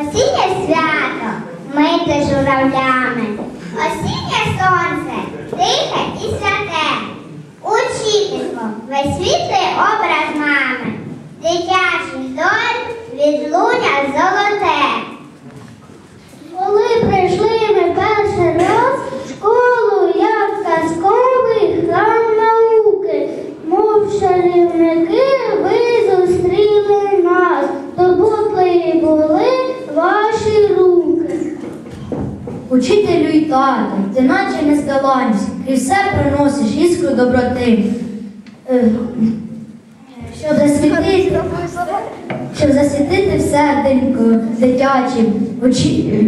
Осіннє свято мити журавлями. Осіннє сонце тихе і святе. Учительство весь світлий образ мами. Дитячий доль відлуня золоте. Коли прийшли ми перший раз в школу, як казковий храм науки, мов чарівники, Учителю й тата, ти наче не здавайся, і все приносиш іскру доброти. Е, Щоб засвітити, щоб засвітити в серденько дитячим, очі,